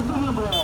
இரண்டாவதாக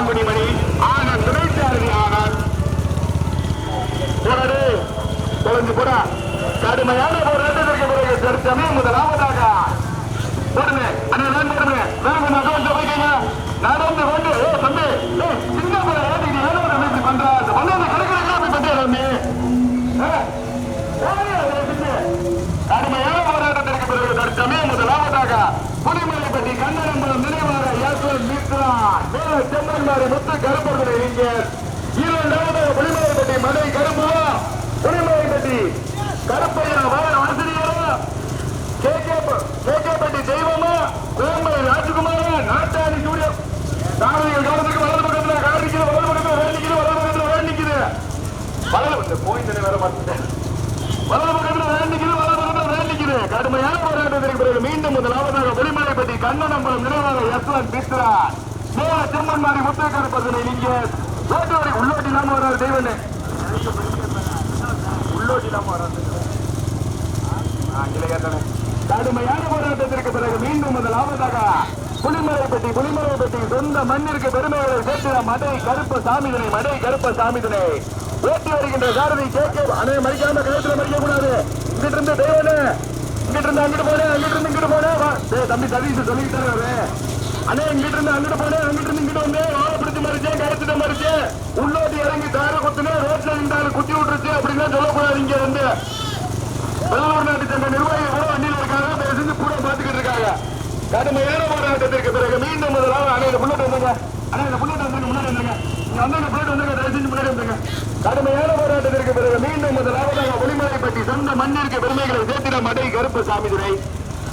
இரண்டாம் ஆனால் துணைத்தார்கள் ஆனால் உடனே தொலைஞ்சு கூட கடுமையான போராட்டத்திற்கு பிறகு தற்சமயம் முதலாவதாக உடனே அண்ணா நான் உடனே வேறு மகள் தொகைக்கீங்க நடந்து கொண்டு ஏ தம்பி ஏ சிங்கப்பூர் ஏடி கண்ணன் என்பதும் யாசுவன் செம்மன்மாரி முத்து கருப்பர்களை இங்க இரண்டாவதாக புலிமலைப்பட்டி மலை கரும்புவா புலிமலைப்பட்டி கருப்பையா வாழ ஆசிரியரா. கேகேபட்டி தெய்வமா கோம்பை ராஜகுமாரா நாட்டாணி சூரிய. தாரதிகள் கவனத்துக்கு வலது பக்கத்துல கார் வலது பக்கத்துல வேன் வலது பக்கத்துல வேன் வலது போயிட்டு வேற மாட்டேன் வலது பக்கத்துல வேன் நிக்குது வலது பக்கத்துல வேன் நிக்குது கடுமையான போராட்டத்திற்கு பிறகு மீண்டும் முதலாவதாக வெளிமலைப்பட்டி கண்ணனம்பலம் நினைவாக யஸ்வன் பித்ரான் மேல செம்மன்மாரி முத்தேக்கர் பகுதியை நீங்க ஓட்டுவரை உள்ளோட்டி நாம வர்றாரு தெய்வனே உள்ளோட்டி நாம வர்றாரு கடுமையான போராட்டத்திற்கு பிறகு மீண்டும் முதலாவதாக புலிமலைப்பட்டி புலிமலைப்பட்டி சொந்த மண்ணிற்கு பெருமைகளை சேர்க்கிற மடை கருப்ப சாமிதனை மடை கருப்ப சாமிதனை ஓட்டி வருகின்ற சாரதி கேட்க அனைவரும் மறிக்காம கழுத்துல மறிக்க கூடாது. இங்கிட்டு இருந்து தேவனே இங்கிட்டு இருந்து அங்கிட்டு போனேன் அங்கிட்டு இருந்து இங்கிட்டு போனேன் வா. தம்பி சதீஷ் சொல்லிட்டு தராரு அண்ணே இங்கிட்டு இருந்து அங்கிட்டு போனேன் அங்கிட்டு இருந்து இங்கிட்டு வந்து வாழை பிடிச்சு மறிச்சேன் கழுத்துட்ட மறிச்சேன் உள்ளோட்டி இறங்கி தார குத்துனே ரோட்ல இருந்தாலும் குத்தி விட்டுருச்சு அப்படின்னு சொல்லக்கூடாது இங்க வந்து. வெள்ளூர் நாட்டு சங்க நிர்வாகிகள் கூட வண்டியில் இருக்காங்க தயவு செஞ்சு கூட பாத்துக்கிட்டு இருக்காங்க. கடுமையான போராட்டத்திற்கு பிறகு மீண்டும் முதலாக அண்ணே புள்ளட்டு புல்லட் வந்துங்க அண்ணே இந்த வந்து முன்னாடி வந்துங்க இங்க வந்து இந்த வந்துங்க தயவு செஞ்சு முன்னாடி வந்துங்க கடுமையான போராட்டத்திற்கு பிறகு மீண்டும் முதலாவதாக பற்றி சொந்த மண்ணிற்கு பெருமைகளை சேர்த்திட மடை கருப்பு சாமிதுரை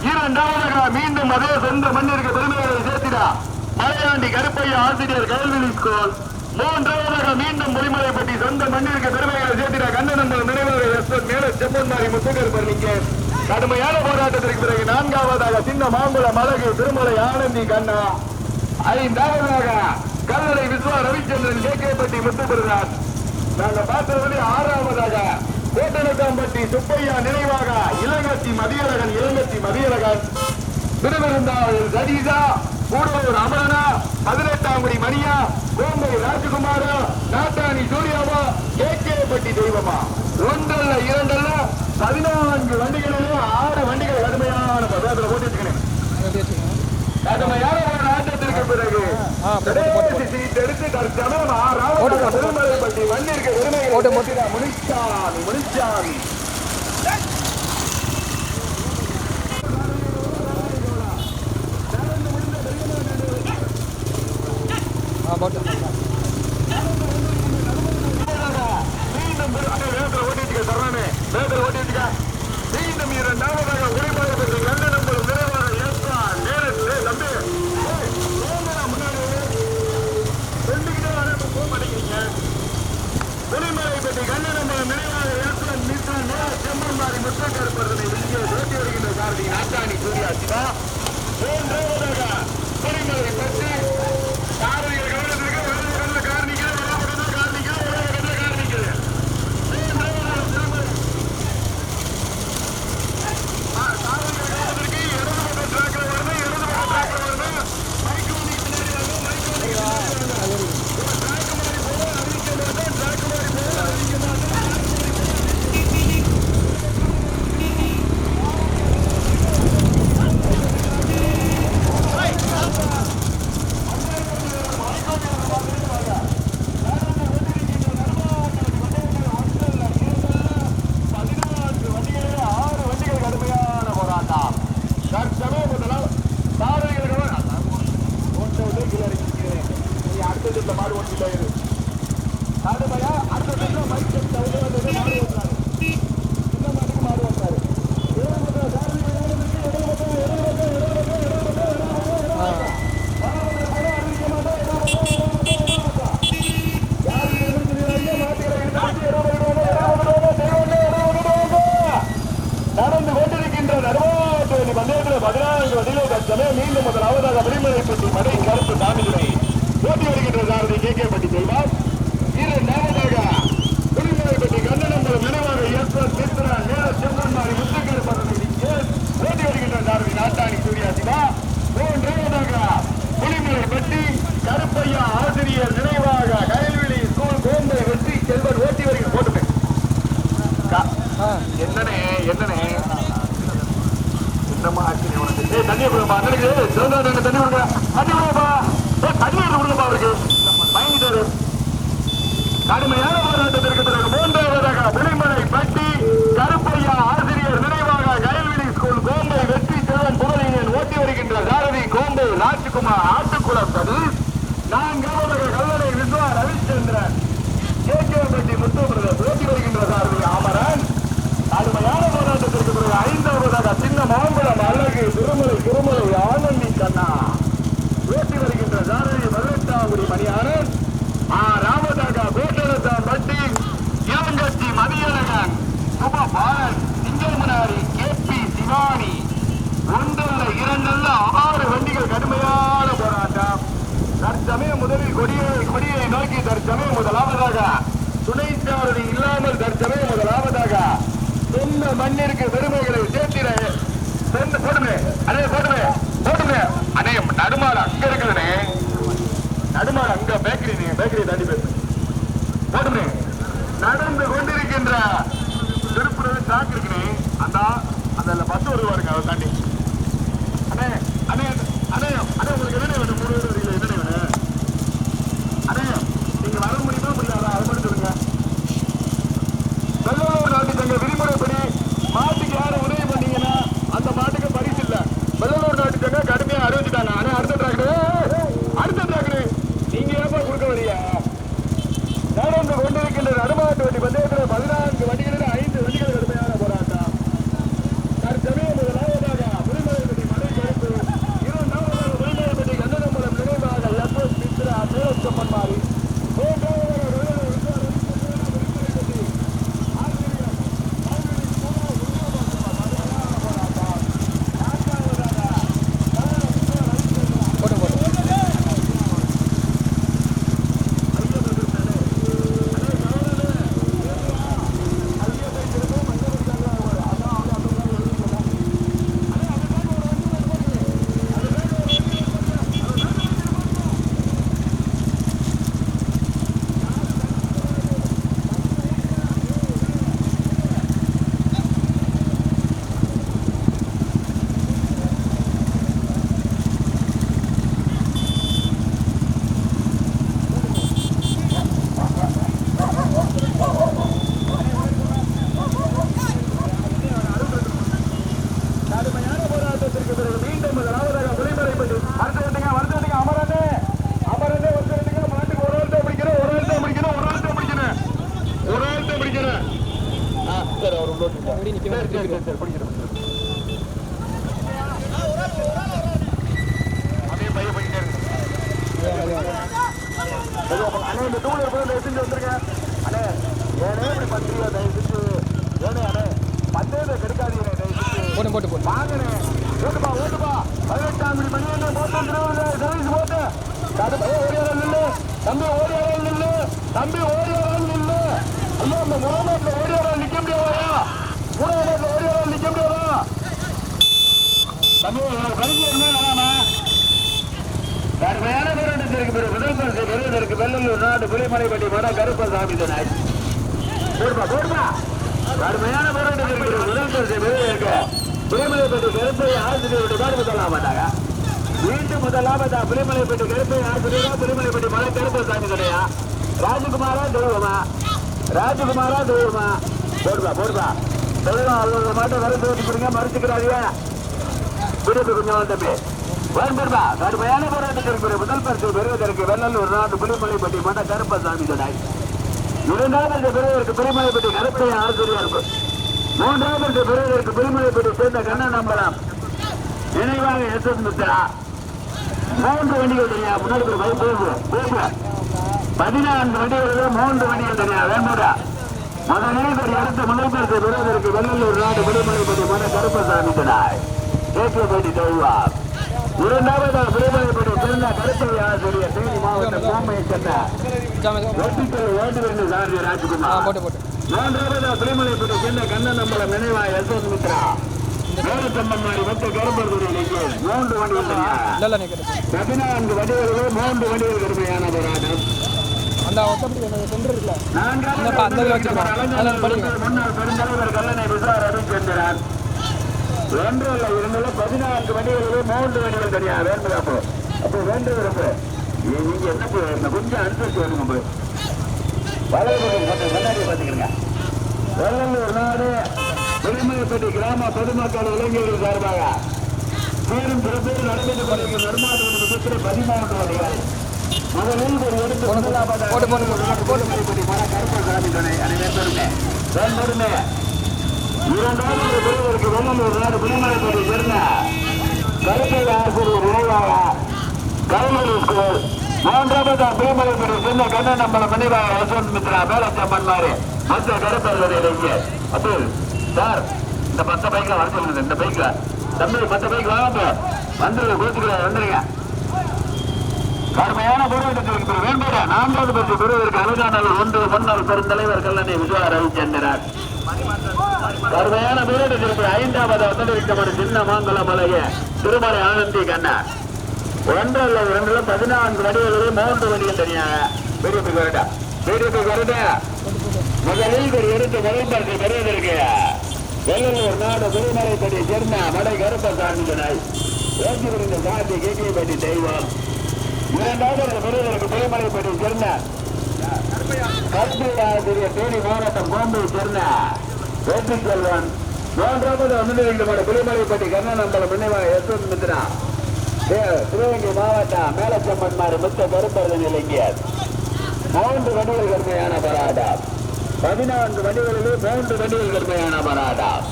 இரண்டாவதாக மீண்டும் அதே சொந்த மண்ணிற்கு பெருமைகளை சேர்த்திட மலையாண்டி கருப்பையா ஆசிரியர் கல்வி ஸ்கூல். மூன்றாவதாக மீண்டும் ஒளிமலைப்பட்டி சொந்த மண்ணிற்கு பெருமைகளை சேர்த்திட கண்ணனம்பலம் நினைவாக மேல செம்மன்மாரி முத்துகர் பள்ளிக்கு கடுமையான போராட்டத்திற்கு பிறகு நான்காவதாக சின்ன மாங்குளம் அழகு திருமலை ஆனந்தி கண்ணா. ஐந்தாவதாக கல்லறை விஸ்வா ரவிச்சந்திரன் கேகேப்பட்டி முத்துபிரதாஸ் நாங்க பார்த்தபடி ஆறாவதாக கோட்டனத்தாம்பட்டி சுப்பையா நினைவாக இளங்கத்தி மதியழகன் இளங்கத்தி மதியழகன். திருவிருந்தாள் சதீஷா கூடலூர் அமரனா பதினெட்டாங்குடி மணியா கோம்பை ராஜகுமாரா நாட்டாணி சூர்யாவா கேகேப்பட்டி தெய்வமா. ஒன்றல்ல இரண்டல்ல பதினான்கு வண்டிகளிலே ஆறு வண்டிகள் கடுமையான பதார்த்தத்தில் போட்டு வச்சுக்கிறேன் கடுமையான ஒரு ஆட்டத்திற்கு பிறகு ஆ போட்டு. மீண்டும் ஒரு- அண்ணே, வேகத்துல ஓட்டிட்டு தர்றானே வேகத்துல ஓட்டிட்டு மீண்டும் இரண்டாவதாக உரிமையாளர்கள் நல்ல நம்பர் நிறைவாக ஏற்றான் நேரத்தில் தம்பி ஏய், போங்கடா முன்னாடி சொல்லிக்கிட்டே வர போக மாட்டேங்கிறீங்க உரிமலை பற்றி கண்ண நம்பர் நினைவாக ஏற்றான் மிஸ்ரன் நேர செம்மன்மாரி வெளியே ஓட்டி வருகின்ற சாரதி நாட்டாணி சூர்யா சிவா. கடுமையா அடுத்த பயிற்சி என்னம்மா ஆச்சு உனக்கு? தண்ணி கொடுப்பா அண்ணனுக்கு சிறந்த தண்ணி கொடுங்க தண்ணி கொடுப்பா ஏய் தண்ணி எடுத்து கொடுங்கப்பா அவருக்கு. பயந்துட்டாரு. கடுமையான போராட்டத்திற்கு பிறகு மூன்றாவதாக புலிமலை பட்டி கருப்பையா ஆசிரியர் நினைவாக கயல்விழி ஸ்கூல் கோம்பை வெற்றி செல்வன் புகழினன் ஓட்டி வருகின்ற சாரதி கோம்பை ராஜ்குமார் ஆட்டுக்குளம். சதீஷ் நான்காவதாக கல்லணை விஸ்வா ரவிச்சந்திரன் கேகேபட்டி முத்துபிரதர் ஓட்டி வருகின்ற சாரதி அமரன் கடுமையான போராட்டத்திற்கு பிறகு ஐந்தாவதாக சின்ன மாம்பழம் அழகு திருமலை திருமலை ஆனந்தி கண்ணா. ஓட்டி வருகின்ற ஜானகி பதினெட்டாங்குடி மணியானன் ஆ ராமதாக கோட்டலத்தான் பட்டி இளங்கட்சி மதியழகன் சுப பாலன் சிங்கமனாரி கே பி சிவானி. ஒன்றல்ல இரண்டல்ல ஆறு வண்டிகள் கடுமையான போராட்டம். தற்சமயம் முதலில் கொடியை கொடியை நோக்கி தற்சமயம் முதலாவதாக துணை சாரதி இல்லாமல் தற்சமயம் முதலாவதாக சொந்த மண்ணிற்கு பெருமைகளை போடுமே அடே போடுமே போடுமே அண்ணே நடுமாறு அங்க இருக்குதுனே நடுமாறு அங்க பேக்கரி நீ பேக்கரி தாண்டி பேசு போடுமே நடந்து கொண்டிருக்கின்ற திருப்பூர் டிராக் இருக்குனே அந்த அந்த பஸ் வருது பாருங்க அதை தாண்டி. அண்ணே அண்ணே அண்ணே அண்ணே உங்களுக்கு என்னென்ன வேணும்? மூணு பேர் வரீங்களா? என்னென்ன வேணும்? அண்ணே நீங்க வர முடியுமா? முடியாதா? அது மட்டும் சொல்லுங்க. வெள்ளலூர் நாட்டு சங்க விதிமுறைப்படி இந்த முகமதுல ஓடியாரல் நிக்க முடியாதா? முகமதுல ஓடியாரல் நிக்க முடியாதா? தம்பி கழிச்சு என்ன வேணாமா? பிறகு முதல் பரிசு பெறுவதற்கு வெள்ளலூர் நாடு புலிமலைப்பட்டி மன கருப்பசாமி சொன்னாய் போடுப்பா போடுப்பா கடுமையான போராட்டத்திற்கு பிறகு முதல் பரிசு பெறுவதற்கு புலிமலைப்பட்டி கருப்பை ஆசிரியருடைய பாடு முதலாம் மாட்டாங்க மீண்டும் முதலாவதா புலிமலைப்பட்டி கருப்பை ஆசிரியரா புலிமலைப்பட்டி மலை கருப்பசாமி சொன்னையா ராஜகுமாரா தெய்வமா ராஜகுமாரா தெய்வமா போடுதா போடுப்பா தெய்வம் மாட்டை வர வரது ஓட்டிக்கிறீங்க மறுத்துக்கிறாதீங்க விடுப்பு கொஞ்சம் தம்பி. வரும்பா கடுமையான போராட்டத்திற்கு முதல் பரிசு பெறுவதற்கு வெள்ளலூர் நாட்டு புலிமலைப்பட்டி மண்ட கருப்பசாமி சொன்னாய். இரண்டாவது பெறுவதற்கு புலிமலைப்பட்டி ஆசிரியா இருக்கும் மூன்றாவது பெறுவதற்கு புலிமலைப்பட்டி சேர்ந்த கண்ணன் நம்பலாம் நினைவாக எஸ் எஸ் மித்ரா மூன்று வண்டிகள் தெரியா? முன்னாடி போய் போய் பதினான்கு வண்டிகளில் மூன்று வண்டிகள் தெரியா? வேண்டுடா முதலில் ஒரு அடுத்த முதல் பரிசு பெறுவதற்கு வெள்ளலூர் நாடு புலிமலைப்பட்டி மன கருப்பசாமி சொன்னாய் கேட்கப்பட்டி தெய்வம் இரண்டாவது புலிமலைப்பட்டி சேர்ந்த கருப்பை ஆசிரியர் தேனி மாவட்டம் கோமையை சேர்ந்த. வெற்றிக்கல் வேண்டுவென்று சாரதி ராஜ்குமார். மூன்றாவது பிரிமலைப்பட்டு சென்ற கண்ணன் நம்பலம் நினைவா எஸ் எஸ் மித்ரா. வேலுத்தம்மன்மாரி மொத்த கரும்புரிக்கு மூன்று வண்டிகள் பதினான்கு வண்டிகளிலே மூன்று வண்டிகள் கடுமையான போராட்டம் அந்த ஒத்தப்படி இருக்குல்ல அந்த முன்னாள் பெருந்தலைவர் கல்லணை விசார் ரவிச்சந்திரன் ஒன்று இல்லை இரண்டுல பதினான்கு வண்டிகளிலே மூன்று வண்டிகள் தனியா வேண்டும் அப்போ அப்போ வேண்டும் இருப்பு நீங்க என்ன இந்த கொஞ்சம் அனுசரிச்சு வேணுங்க போய் வளைவுகள் கொஞ்சம் முன்னாடி பார்த்துக்கிறீங்க வெள்ளலூர் நாடு பெருமையப்பட்டி கிராம பொதுமக்கள் இளைஞர்கள் சார்பாக மேலும் சில பேர் நடந்து கொண்டிருக்கும் நர்மாடு பதிமூன்று வண்டிகள் போட்டு, போட்டு, போட்டு, போட்டு. திருமலைப்பட்டி மர நாடு புலிமலைப்பட்டி சேர்ந்த கருப்பை ஆசிரியர் நினைவாக கலைமொழி ஸ்கூல் மூன்றாவது புலிமலைப்பட்டி சேர்ந்த கண்ணன் நம்மள மணிவாக யசவந்த் மித்ரா மேலச்சம்மன் மாதிரி மற்ற கருப்பை அப்துல் சார் இந்த பத்து பைக்ல வர சொல்லுங்க இந்த பைக்ல தம்பி பத்து பைக் வாங்க வந்துருங்க கோச்சுக்கிற வந்துருங்க கடுமையான போராட்டத்திற்கு வேண்டாட நான்காவது பற்றி பெறுவதற்கு அழகானவர் ஒன்று முன்னாள் பெருந்தலைவர் கல்லணை விஜயா ரவிச்சந்திரன் கடுமையான போராட்டத்திற்கு ஐந்தாவது வந்தடிவிட்டமான சின்ன மாங்குள மலைய திருமலை ஆனந்தி கண்ணா ஒன்று அல்ல இரண்டுல பதினான்கு வடிகளிலே மூன்று வடிகள் தனியாக பிடிப்பு வரட்டா பிடிப்பு வரட்டா முதலில் ஒரு எடுத்து முதல் பெறுவதற்கு வெள்ளலூர் நாடு திருமலைப்பட்டி சேர்ந்த மடை கருப்பசாமி துணை. ஏற்றி விருந்த சாத்தி கேக்கியப்பட்டி தெய்வம். இரண்டாவது பெறுவதற்கு திருமலைப்பட்டி சேர்ந்த கல்வியாசிரியர் தேனி மாவட்டம் கோம்பை சேர்ந்த வெற்றி செல்வன். மூன்றாவது வந்து ரெண்டு மணி புலிமலைப்பட்டி நினைவாக யஸ்வந்த் மித்ரா. சிவகங்கை மாவட்டம் மேலச்சம்மன் மாறு முத்த கருப்பரதன் இலக்கியர் மூன்று வண்டிகள் கடுமையான போராட்டம். பதினான்கு வண்டிகளிலே மூன்று வண்டிகள் கடுமையான போராட்டம்.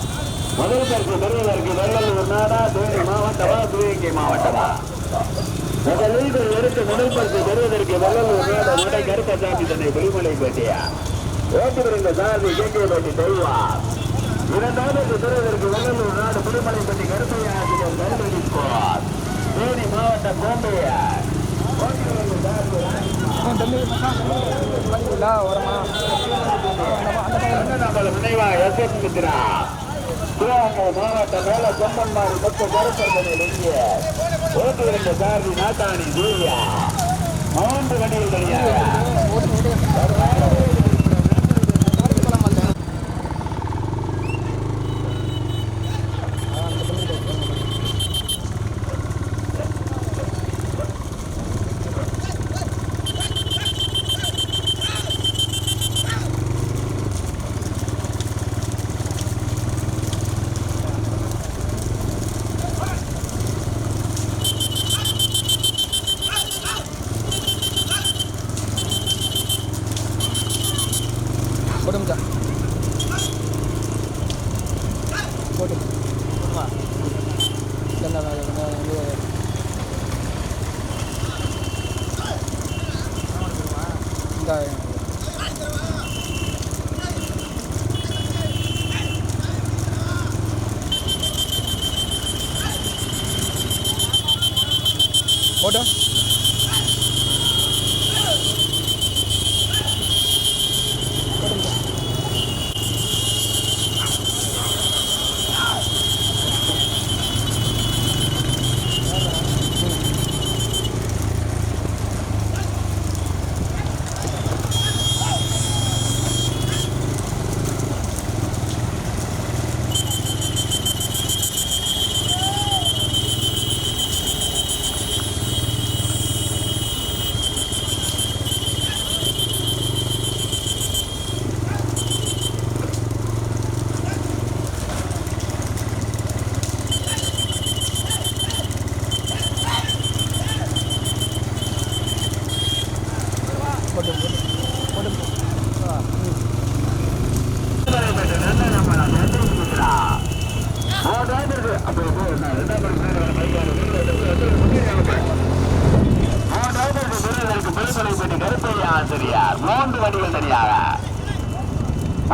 முதல் பரிசு பெறுவதற்கு வெள்ளலூர் நாடா தேனி மாவட்டமா சிவகங்கை மாவட்டமா? முதலில் ஒரு எடுத்து முதல் பரிசு பெறுவதற்கு நாடு மடை கருப்பசாமி தன்னை புலிமலை பேட்டியா. ஓட்டு வருங்க சாரதி கேட்கப்பட்டி தெய்வா. இரண்டாவது பெறுவதற்கு வெள்ளலூர் நாடு புலிமலை பற்றி கருப்பையா ஆசிரியர் கருப்பதி ஸ்கோர் தேனி மாவட்டம் கோம்பையா. நினைவா எஸ்எஸ் மித்ரா சிவகங்கை மாவட்ட மேல செம்பன்மாறு மொத்த கருப்பர்கள் இங்கே ஓட்டு இருந்த சாரதி நாட்டாணி சூர்யா மூன்று வண்டிகள் தனியாக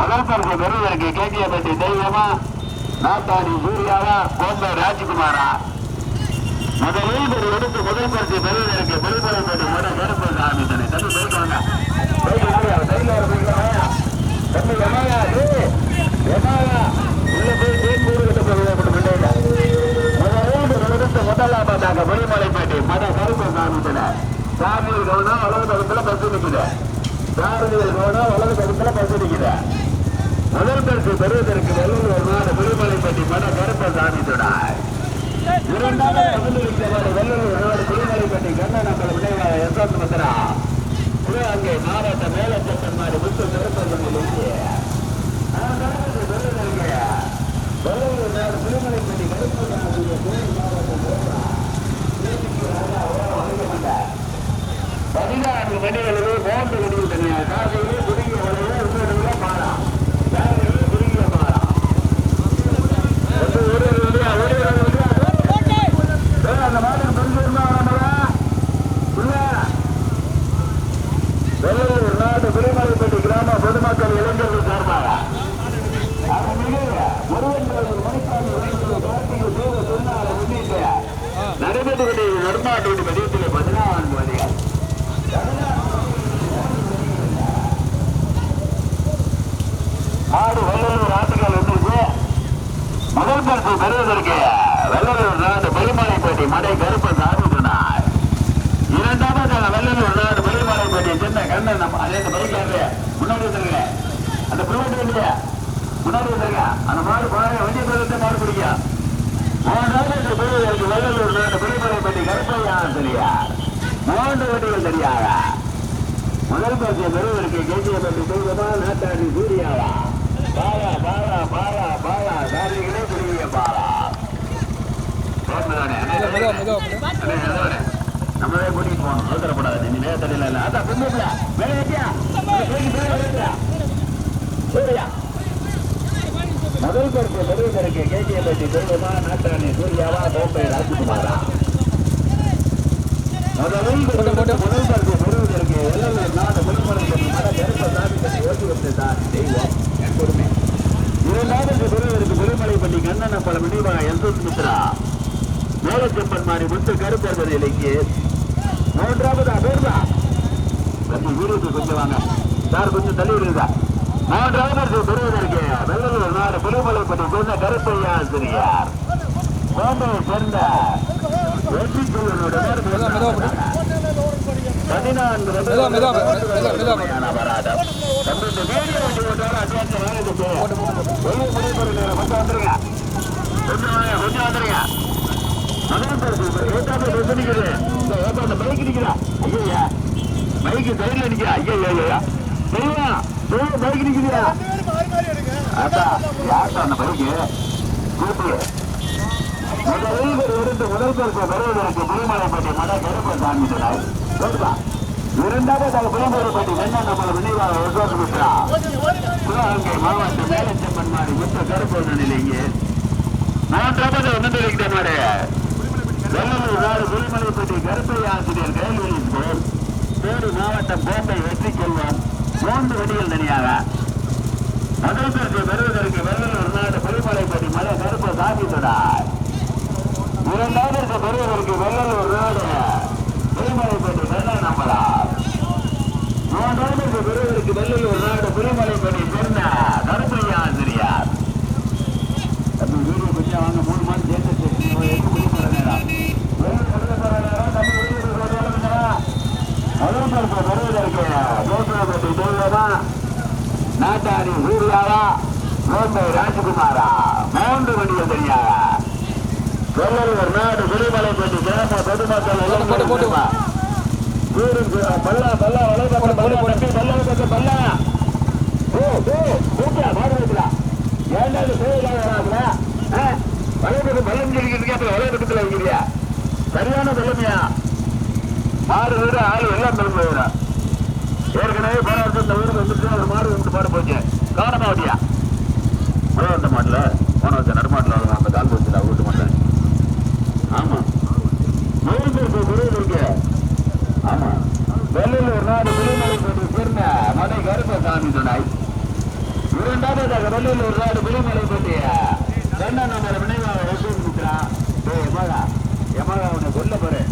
முதல் பெறுவதற்கு கேட்டியப்பட்டி தெய்வமா? நாட்டாடி சூர்யாவா? கோம்பை ராஜ்குமாரா? முதலில் ஒரு எடுத்து முதல் பரிசு பெறுவதற்கு பெருமலைப்பட்டி முட கருப்பு சாமி தனி தம்பி போய்க்கோங்க தம்பி எமாயா எமாயா உள்ள போய் தேன் கூடு கட்ட போகிறத முதலில் ஒரு எடுத்து முதலாவதாக பெருமலைப்பட்டி மத கருப்பு சாமி தன சாமி கவனம் அளவு தகுந்த பஸ் சாரதிகள் போனா வலது பக்கத்துல பசடிக்கிற முதல் பரிசு பெறுவதற்கு வெள்ளூர் நாடு புலிமலைப்பட்டி மன கருப்பசாமி துணாய் இரண்டாவது முதலிருக்கிறது வெள்ளூர் நாடு புலிமலைப்பட்டி கண்ண விளைவாக யசோத் மந்திரா சிவகங்கை மாவட்ட மேலச்சட்டமாரி முத்து கருப்பசாமி வெள்ளூர் நாடு புலிமலைப்பட்டி கருப்பசாமி பதினான்கு மணிகளிலே மூன்று மணியில் தனியாக காலையிலே குறுகிய வலையில இன்னொரு மாறா காலையிலே குறுகிய மாறா வந்து ஒரு ஒரு வழியா ஒரு ஒரு வழியா ஏய், அந்த மாதிரி புரிஞ்சிருந்தா நம்மளா இல்ல வெள்ளூர் நாடு திருமலைப்பட்டி கிராம பொதுமக்கள் இளைஞர்கள் சார்பாக அருள்மிகு முருகன் மணிக்கால் கார்த்திகை தேவ திருநாளை முன்னிட்டு நடைபெற்று கொண்டிருக்கும் நடுமாட்டு பதியத்திலே பதினான்கு வழிகள் ஆடு வெள்ளலூர் ஆட்டுகள் வந்துருக்கு முதல் பரிசு பெறுவதற்கு வெள்ளலூர் நாடு பெருமலைப்பட்டி மடை கருப்ப சாமி சொன்னார் இரண்டாவது வெள்ளலூர் நாடு பெருமலைப்பட்டி சின்ன கண்ணன் நம்ம அதே அந்த பைக்காரு முன்னாடி வந்துருங்க அந்த பிள்ளைட்டு இல்லையா முன்னாடி வந்துருங்க அந்த மாடு பாருங்க வண்டி பேருந்து மாடு பிடிக்கும் மூன்றாவது இந்த பெருவதற்கு வெள்ளலூர் நாடு கருப்பையா தெரியா மூன்று வண்டிகள் சரியாக முதல் பரிசை பெறுவதற்கு கேஜிஎப்பட்டி தெய்வமா நாட்டாடி சூர்யாவா பாலா பாலா பாலா பாலா சாரிகளே குடிய பாலா தோற்றுதானே? அண்ணே, அண்ணே, நம்மளே கூட்டிட்டு போகணும். அவசரப்படாது நீங்க நேரத்தில் இல்லை. அதான் பொண்ணுல வேலை வைக்கியா சூர்யா. முதல் பரிசு பெறுவதற்கு கேஜிஎப்பட்டி தெய்வமா நாட்டாணி சூர்யாவா கோப்பை ராஜ்குமாரா? முதலில் போட்டு, போட்டு. முதல் பெறுவதற்கு வெள்ளலூர் நாடு ஓட்டி வந்த தெய்வம். என் கொடுமை. இரண்டாவது பெறுவதற்கு முழுமலைப்பட்டி கண்ணன பல மினிவா எல்சூத் மித்ரா மேலச்செம்பன் மாறி முத்து கருப்பர் இலக்கிய மூன்றாவது அபேர்வா கொஞ்சம் வீடியோக்கு கொஞ்சம் வாங்க சார் கொஞ்சம் தள்ளி விடுங்க மூன்றாவது பெறுவதற்கு வெள்ளலூர் நாடு முழுமலைப்பட்டி சொன்ன கருப்பையா ஆசிரியார் கோம்பையை சேர்ந்த. பதினான்கு. அபராதம் தம்பி. கொஞ்சம் வந்துருங்க. கொஞ்சம் வந்துருங்க. முதல் பரிசு, ஏத்தாப்புல பஸ் நிக்குது. தெய்வா, தெய்வா, பைக் நிக்குதுயா? அத்தா, யார்டா அந்த பைக்கு? கூப்பிடு. முதலில் இருந்து முதல் பரிசு பெறுவதற்கு புலிமலைப்பட்டி மட கருப்ப சாமி சொன்னார் இரண்டாவது புலிமலைப்பட்டி வெண்ண நம்மள நினைவாக யசோத் சிவகங்கை மாவட்ட மேலச்செம்மன் மாடி முத்த கருப்பு நிலைங்க மூன்றாவது ஒன்றிருக்கிற மாடு வெள்ளலூர் நாடு புலிமலைப்பட்டி கருப்பை ஆசிரியர் கைல்வெளி போல் தேனி மாவட்டம் கோம்பை வெற்றி செல்வம் மூன்று வடிகள் தனியாக முதல் பரிசு பெறுவதற்கு வெள்ளலூர் நாடு புலிமலைப்பட்டி மலை கருப்ப சாமி சொன்னார் இரண்டாவது பெறுவதற்கு வெள்ளலூர் நாடு புலிமலைப்பட்டி வெள்ள நம்பரா மூன்றாவது பெறுவதற்கு வெள்ளலூர் நாடு புலிமலைப்பட்டி சொன்ன கருப்பையா ஆசிரியார். தம்பி வீடியோ கொஞ்சம் வாங்க மூணு மாதம் சேர்த்து எடுத்து முடிவு போற நேரம் முதல் பரிசு பெறுவதற்கு ஜோசனப்பட்டி தெய்வமா நாட்டாரி சூர்யாவா கோம்பை ராஜகுமாரா மூன்று வண்டிகள் தெரியாதா வெள்ளலூர் நாடு குடிமலைப்பட்டி கிராம பொதுமக்கள் எல்லாம் போட்டு, பல்லா பல்லா வலைப்பக்கம் பல்லா பல்லா பல்லா ஓ ஓ இது வராதுல வலைப்பக்கம் பள்ளம் சொல்லிக்கிறதுக்கு அப்புறம் வலைப்பக்கத்தில் வைக்கிறியா சரியான பள்ளமையா மாடு வீடு ஆளு எல்லாம் பெருமை ஏற்கனவே போராட்டம் வருஷம் இந்த ஊருக்கு வந்துட்டு ஒரு மாடு வந்து பாடு போச்சு. காரணமா வட்டியா மழை வந்த மாட்டில் போன வச்ச நடுமாட்டில் அந்த கால் வச்சுல வீட்டு மாட்டேன் ஆமா. நூறு பேருக்கு குருவு இருக்கு. ஆமாம் வெள்ளையில் ஒரு நாடு விழுமலை விழுமலைப்பட்டி சேர்ந்த மலை கருப்பசாமி துணை வெள்ளையில் ஒரு நாடு விழுமலைப்பட்டி கண்ணன் நம்ம நினைவாக கொடுக்குறான் ஏ எமகா எமகா உன்னை கொல்ல போறேன்.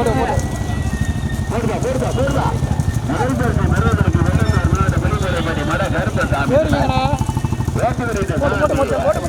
போடு போடு. போடுதா போடுதா போடுதா நரேந்திரக்கு நரேந்திரக்கு வெள்ளந்தார் மாவட்ட வெளிமுறை பண்ணி மட கருப்பசாமி வேட்டுவரின் சொன்ன கேட்டிருக்கிறேன்